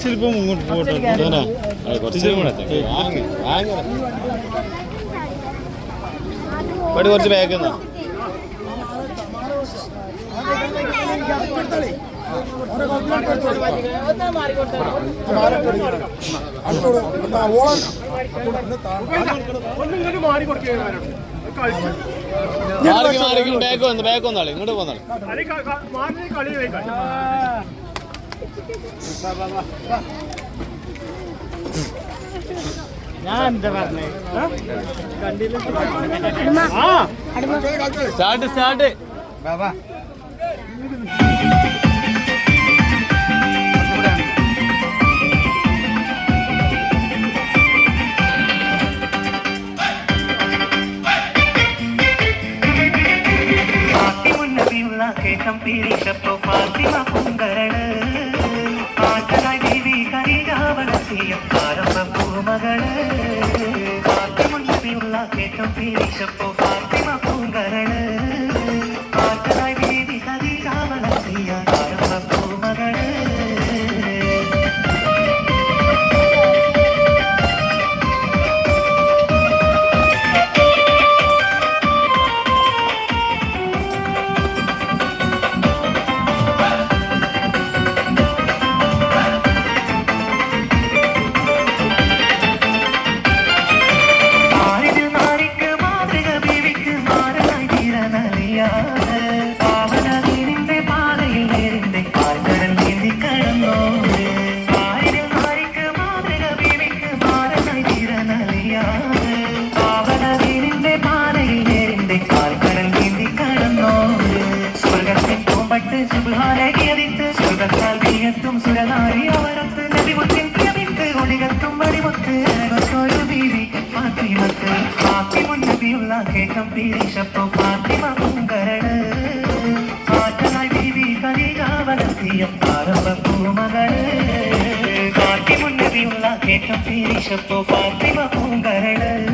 ശില്പം മുങ്ങോട്ട് പോട്ടെ ഇവിടെ കുറച്ച് ബാഗ് എന്നാ മാറി മാറി ബാഗ് വന്ന് ബാക്ക് വന്നാളെ ഇങ്ങോട്ട് പോന്നാളെ. ഞാൻ എന്താ പറഞ്ഞേ? കണ്ടില്ല സ്റ്റാർട്ട് സ്റ്റാർട്ട് ഫാത്തിമുന്നബിയുള്ള കേട്ടം പീരിഷപ്പോ ഫാത്തിമ പൊങ്കരട് ആറ്റനായി ദേവി കരികാവളത്തിയ ആരംഭ പൂമകൾ ഫാത്തിമുന്നബിയുള്ള കേട്ടം പീരിഷപ്പോ ഫാത്തിമ പൊങ്കരട് പൂമ്പട്ട് സുബാലകിയതിത്ത് സ്വർഗത്താൽ വീയത്തും സുരനാരി അവരത്ത് നദിമുത്തിൻ പ്രിയമിട്ട് ഒളികത്തും വടിമുത്ത് ഒരു ബീവി ഫാത്തിമക്ക് ഫാത്തിമുന്നബിയുള്ള കേട്ടം പീരിഷപ്പോ ഫാത്തിമ പൂങ്കരട് കാറ്റനായി ബീവി കരികാവലത്തിയ ആരംഭ പൂമകൾ ഫാത്തിമുന്നബിയുള്ള കേട്ടം പീരിഷപ്പോ ഫാത്തിമ പൂങ്കരട്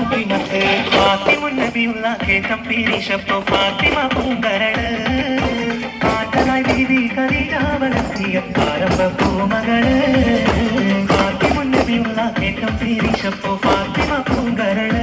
ഫാത്തിമത്ത് ഫാത്തിമ നബിയുള്ള കേട്ടീരിശപ്പോ ഫാത്തിമ പൂങ്കരട് ആട്ടനായി ബീവി പ്രാരംഭ പൂമകൾ ഫാത്തിമ നബിയുള്ള കേട്ടീരിശപ്പോ ഫാത്തിമ പൂങ്കരട്